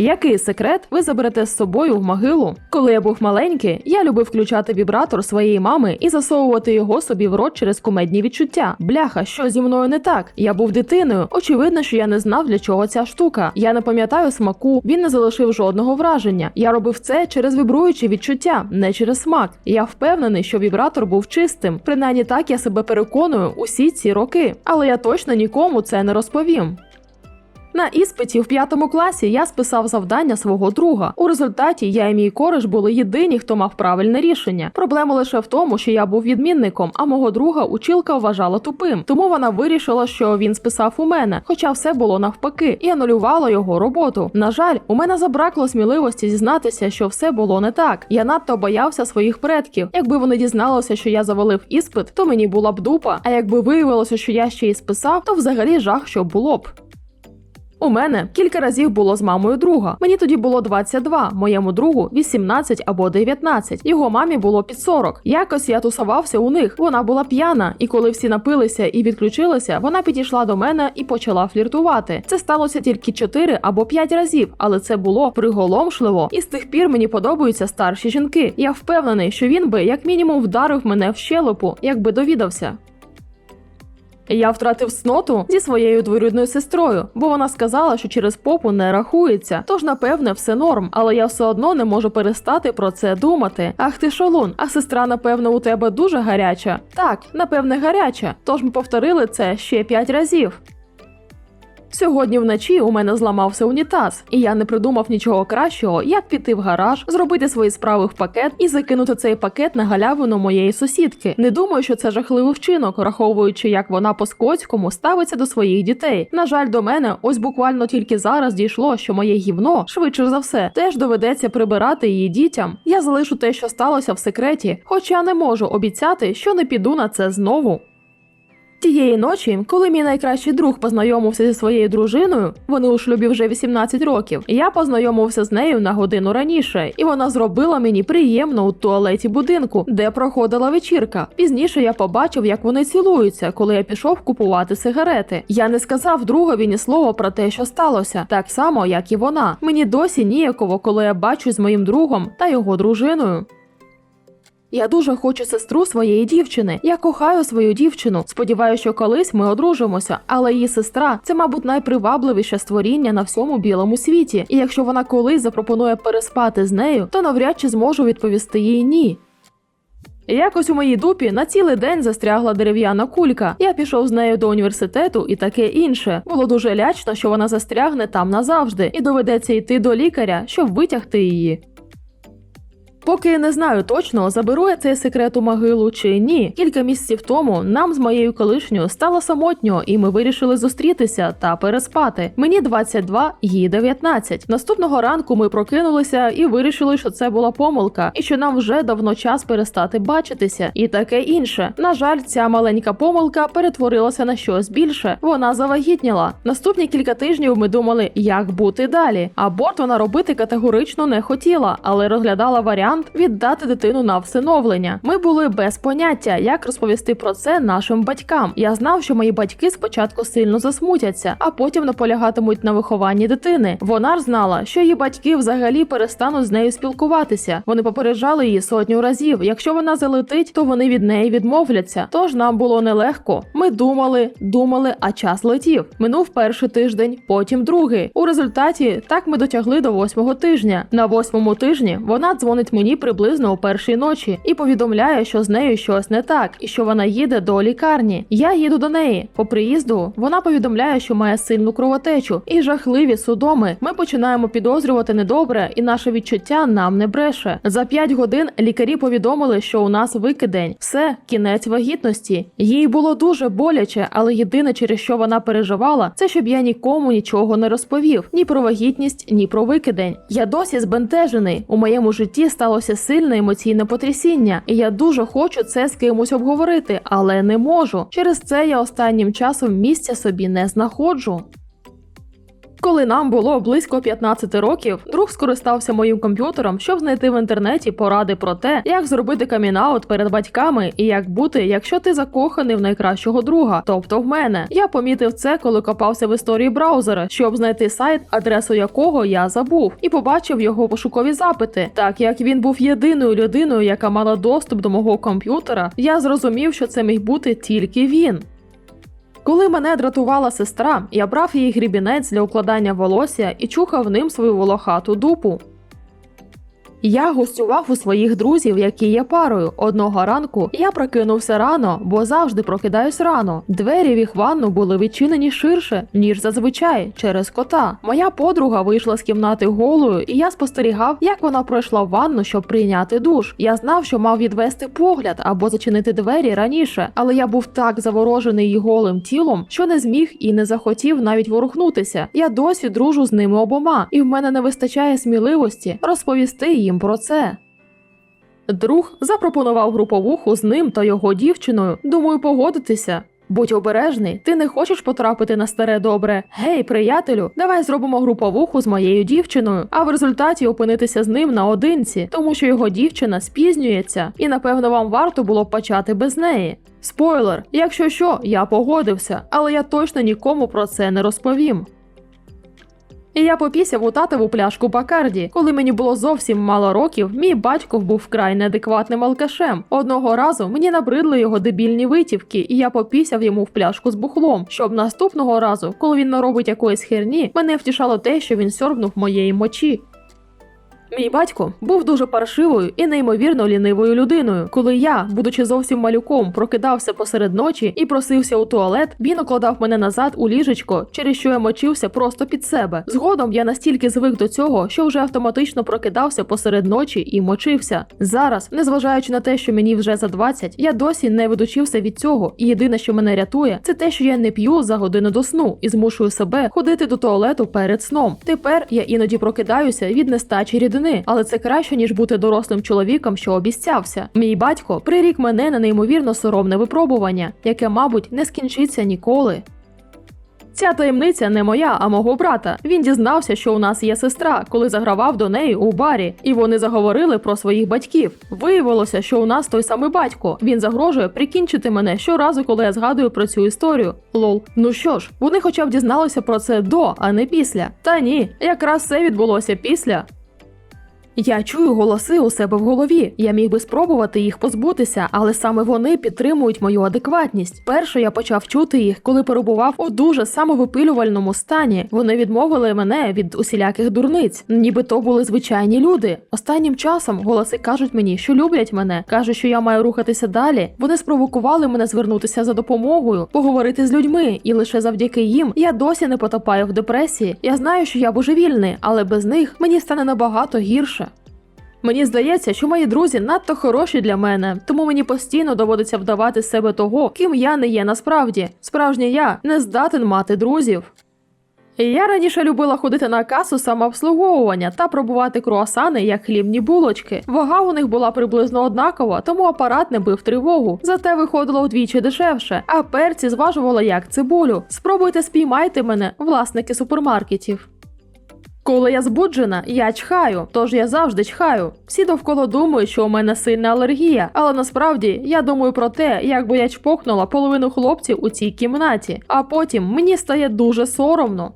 Який секрет ви заберете з собою в могилу? Коли я був маленький, я любив включати вібратор своєї мами і засовувати його собі в рот через кумедні відчуття. Бляха, що зі мною не так? Я був дитиною. Очевидно, що я не знав для чого ця штука. Я не пам'ятаю смаку, він не залишив жодного враження. Я робив це через вібруючі відчуття, не через смак. Я впевнений, що вібратор був чистим. Принаймні так я себе переконую усі ці роки. Але я точно нікому це не розповім. На іспиті в п'ятому класі я списав завдання свого друга. У результаті я і мій кореш були єдині, хто мав правильне рішення. Проблема лише в тому, що я був відмінником, а мого друга училка вважала тупим. Тому вона вирішила, що він списав у мене, хоча все було навпаки, і анулювала його роботу. На жаль, у мене забракло сміливості зізнатися, що все було не так. Я надто боявся своїх предків. Якби вони дізналися, що я завалив іспит, то мені була б дупа. А якби виявилося, що я ще й списав, то взагалі жах, що було б. У мене кілька разів було з мамою друга. Мені тоді було 22, моєму другу 18 або 19. Його мамі було під 40. Якось я тусувався у них. Вона була п'яна, і коли всі напилися і відключилися, вона підійшла до мене і почала фліртувати. Це сталося тільки 4 або 5 разів, але це було приголомшливо. І з тих пір мені подобаються старші жінки. Я впевнений, що він би як мінімум вдарив мене в щелепу, якби довідався. Я втратив сноту зі своєю двоюрідною сестрою, бо вона сказала, що через попу не рахується. Тож, напевне, все норм, але я все одно не можу перестати про це думати. Ах ти шолун, а сестра, напевно, у тебе дуже гаряча. Так, напевне, гаряча. Тож ми повторили це ще п'ять разів. Сьогодні вночі у мене зламався унітаз, і я не придумав нічого кращого, як піти в гараж, зробити свої справи в пакет і закинути цей пакет на галявину моєї сусідки. Не думаю, що це жахливий вчинок, враховуючи, як вона по скотському ставиться до своїх дітей. На жаль, до мене ось буквально тільки зараз дійшло, що моє гівно, швидше за все, теж доведеться прибирати її дітям. Я залишу те, що сталося в секреті, хоча не можу обіцяти, що не піду на це знову. Тієї ночі, коли мій найкращий друг познайомився зі своєю дружиною, вони у шлюбі вже 18 років. Я познайомився з нею на годину раніше, і вона зробила мені приємно у туалеті будинку, де проходила вечірка. Пізніше я побачив, як вони цілуються, коли я пішов купувати сигарети. Я не сказав другові ні слова про те, що сталося, так само, як і вона. Мені досі ніяково, коли я бачу з моїм другом та його дружиною. Я дуже хочу сестру своєї дівчини. Я кохаю свою дівчину. Сподіваюся, що колись ми одружимося, але її сестра це, мабуть, найпривабливіше створіння на всьому білому світі. І якщо вона колись запропонує переспати з нею, то навряд чи зможу відповісти їй ні. Якось у моїй дупі на цілий день застрягла дерев'яна кулька. Я пішов з нею до університету і таке інше. Було дуже лячно, що вона застрягне там назавжди, і доведеться йти до лікаря, щоб витягти її. Поки не знаю точно, заберу я цей секрет у могилу чи ні. Кілька місяців тому нам з моєю колишньою стало самотньо, і ми вирішили зустрітися та переспати. Мені 22, їй 19. Наступного ранку ми прокинулися і вирішили, що це була помилка, і що нам вже давно час перестати бачитися, і таке інше. На жаль, ця маленька помилка перетворилася на щось більше. Вона завагітніла. Наступні кілька тижнів ми думали, як бути далі. Аборт вона робити категорично не хотіла, але розглядала варіант віддати дитину на всиновлення. Ми були без поняття, як розповісти про це нашим батькам. Я знав, що мої батьки спочатку сильно засмутяться, а потім наполягатимуть на вихованні дитини. Вона ж знала, що її батьки взагалі перестануть з нею спілкуватися. Вони попереджали її сотню разів. Якщо вона залетить, то вони від неї відмовляться. Тож нам було нелегко. Ми думали, думали, а час летів. Минув перший тиждень, потім другий. У результаті так ми дотягли до восьмого тижня. На восьмому тижні вона дзвонить мені приблизно о першій ночі і повідомляє, що з нею щось не так, і що вона їде до лікарні. Я їду до неї. По приїзду вона повідомляє, що має сильну кровотечу і жахливі судоми. Ми починаємо підозрювати недобре, і наше відчуття нам не бреше. За 5 годин лікарі повідомили, що у нас викидень. Все, кінець вагітності. Їй було дуже боляче, але єдине, через що вона переживала, це щоб я нікому нічого не розповів ні про вагітність, ні про викидень. Я досі збентежений. У моєму житті сталося сильне емоційне потрясіння, і я дуже хочу це з кимось обговорити, але не можу. Через це я останнім часом місця собі не знаходжу. Коли нам було близько 15 років, друг скористався моїм комп'ютером, щоб знайти в інтернеті поради про те, як зробити камінаут перед батьками і як бути, якщо ти закоханий в найкращого друга, тобто в мене. Я помітив це, коли копався в історії браузера, щоб знайти сайт, адресу якого я забув, і побачив його пошукові запити. Так як він був єдиною людиною, яка мала доступ до мого комп'ютера, я зрозумів, що це міг бути тільки він. Коли мене дратувала сестра, я брав її грібінець для укладання волосся і чухав ним свою волохату дупу. Я гостював у своїх друзів, які є парою. Одного ранку я прокинувся рано, бо завжди прокидаюсь рано. Двері в їх ванну були відчинені ширше, ніж зазвичай, через кота. Моя подруга вийшла з кімнати голою, і я спостерігав, як вона пройшла в ванну, щоб прийняти душ. Я знав, що мав відвести погляд або зачинити двері раніше, але я був так заворожений її голим тілом, що не зміг і не захотів навіть ворухнутися. Я досі дружу з ними обома, і в мене не вистачає сміливості розповісти їм про це. Друг запропонував груповуху з ним та його дівчиною. Думаю, погодитися. Будь обережний, ти не хочеш потрапити на старе добре. Гей, приятелю, давай зробимо груповуху з моєю дівчиною, а в результаті опинитися з ним наодинці, тому що його дівчина спізнюється, і напевно вам варто було б почати без неї. Спойлер, якщо що, я погодився, але я точно нікому про це не розповім. І я попісяв у татову пляшку Бакарді. Коли мені було зовсім мало років, мій батько був вкрай неадекватним алкашем. Одного разу мені набридли його дебільні витівки, і я попісяв йому в пляшку з бухлом. Щоб наступного разу, коли він наробить якоїсь херні, мене втішало те, що він сьорбнув моєї мочі. Мій батько був дуже паршивою і неймовірно лінивою людиною. Коли я, будучи зовсім малюком, прокидався посеред ночі і просився у туалет, він укладав мене назад у ліжечко, через що я мочився просто під себе. Згодом я настільки звик до цього, що вже автоматично прокидався посеред ночі і мочився. Зараз, незважаючи на те, що мені вже за 20, я досі не відучився від цього, і єдине, що мене рятує, це те, що я не п'ю за годину до сну і змушую себе ходити до туалету перед сном. Тепер я іноді прокидаюся від нестачі рідини, але це краще ніж бути дорослим чоловіком, що обіцявся. Мій батько прирік мене на неймовірно соромне випробування, яке, мабуть, не скінчиться ніколи. Ця таємниця не моя, а мого брата. Він дізнався, що у нас є сестра, коли загравав до неї у барі, і вони заговорили про своїх батьків. Виявилося, що у нас той самий батько. Він загрожує прикінчити мене щоразу, коли я згадую про цю історію. Лол, ну що ж, вони хоча б дізналися про це до, а не після. Та ні, якраз це відбулося після. Я чую голоси у себе в голові. Я міг би спробувати їх позбутися, але саме вони підтримують мою адекватність. Перше я почав чути їх, коли перебував у дуже самовипилювальному стані. Вони відмовили мене від усіляких дурниць, ніби то були звичайні люди. Останнім часом голоси кажуть мені, що люблять мене, кажуть, що я маю рухатися далі. Вони спровокували мене звернутися за допомогою, поговорити з людьми, і лише завдяки їм я досі не потопаю в депресії. Я знаю, що я божевільний, але без них мені стане набагато гірше. Мені здається, що мої друзі надто хороші для мене, тому мені постійно доводиться вдавати себе того, ким я не є насправді. Справжнє я не здатен мати друзів. Я раніше любила ходити на касу самообслуговування та пробувати круасани як хлібні булочки. Вага у них була приблизно однакова, тому апарат не бив тривогу. Зате виходило вдвічі дешевше, а перці зважувала як цибулю. Спробуйте спіймайте мене, власники супермаркетів. Коли я збуджена, я чхаю, тож я завжди чхаю. Всі довкола думають, що у мене сильна алергія, але насправді я думаю про те, як би я чпокнула половину хлопців у цій кімнаті, а потім мені стає дуже соромно.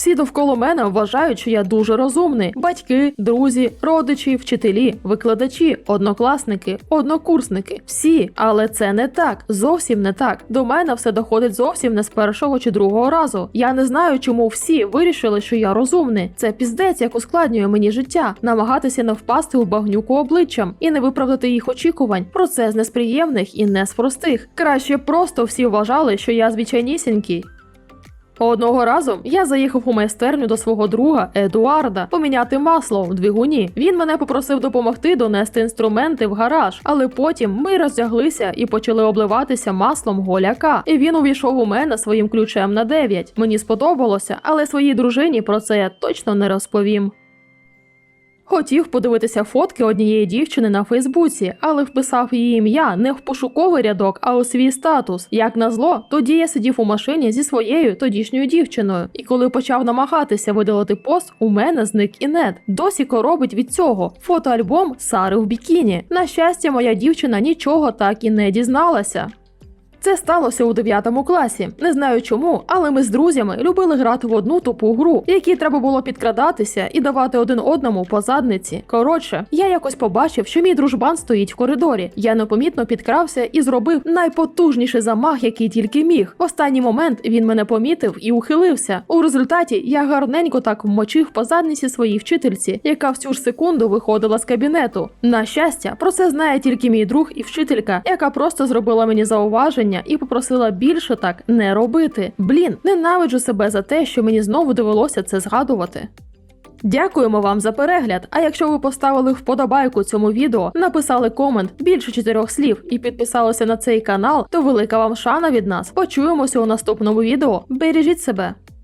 Всі довкола мене вважають, що я дуже розумний: батьки, друзі, родичі, вчителі, викладачі, однокласники, однокурсники. Всі, але це не так, зовсім не так. До мене все доходить зовсім не з першого чи другого разу. Я не знаю, чому всі вирішили, що я розумний. Це піздець, як ускладнює мені життя, намагатися не впасти у багнюку обличчям і не виправдати їх очікувань. Процес не з приємних і не з простих. Краще просто всі вважали, що я звичайнісінький. Одного разу я заїхав у майстерню до свого друга Едуарда поміняти масло в двигуні. Він мене попросив допомогти донести інструменти в гараж, але потім ми роздяглися і почали обливатися маслом голяка. І він увійшов у мене своїм ключем на 9. Мені сподобалося, але своїй дружині про це я точно не розповім. Хотів подивитися фотки однієї дівчини на Фейсбуці, але вписав її ім'я не в пошуковий рядок, а у свій статус. Як назло, тоді я сидів у машині зі своєю тодішньою дівчиною. І коли почав намагатися видалити пост, у мене зник інет. Досі коробить від цього фотоальбом Сари в бікіні. На щастя, моя дівчина нічого так і не дізналася. Це сталося у 9 класі. Не знаю чому, але ми з друзями любили грати в одну тупу гру, якій треба було підкрадатися і давати один одному по задниці. Коротше, я якось побачив, що мій дружбан стоїть в коридорі. Я непомітно підкрався і зробив найпотужніший замах, який тільки міг. В останній момент він мене помітив і ухилився. У результаті я гарненько так вмочив по задниці своїй вчительці, яка в цю ж секунду виходила з кабінету. На щастя, про це знає тільки мій друг і вчителька, яка просто зробила мені зауваження і попросила більше так не робити. Блін, ненавиджу себе за те, що мені знову довелося це згадувати. Дякуємо вам за перегляд. А якщо ви поставили вподобайку цьому відео, написали комент більше чотирьох слів і підписалися на цей канал, то велика вам шана від нас. Почуємося у наступному відео. Бережіть себе.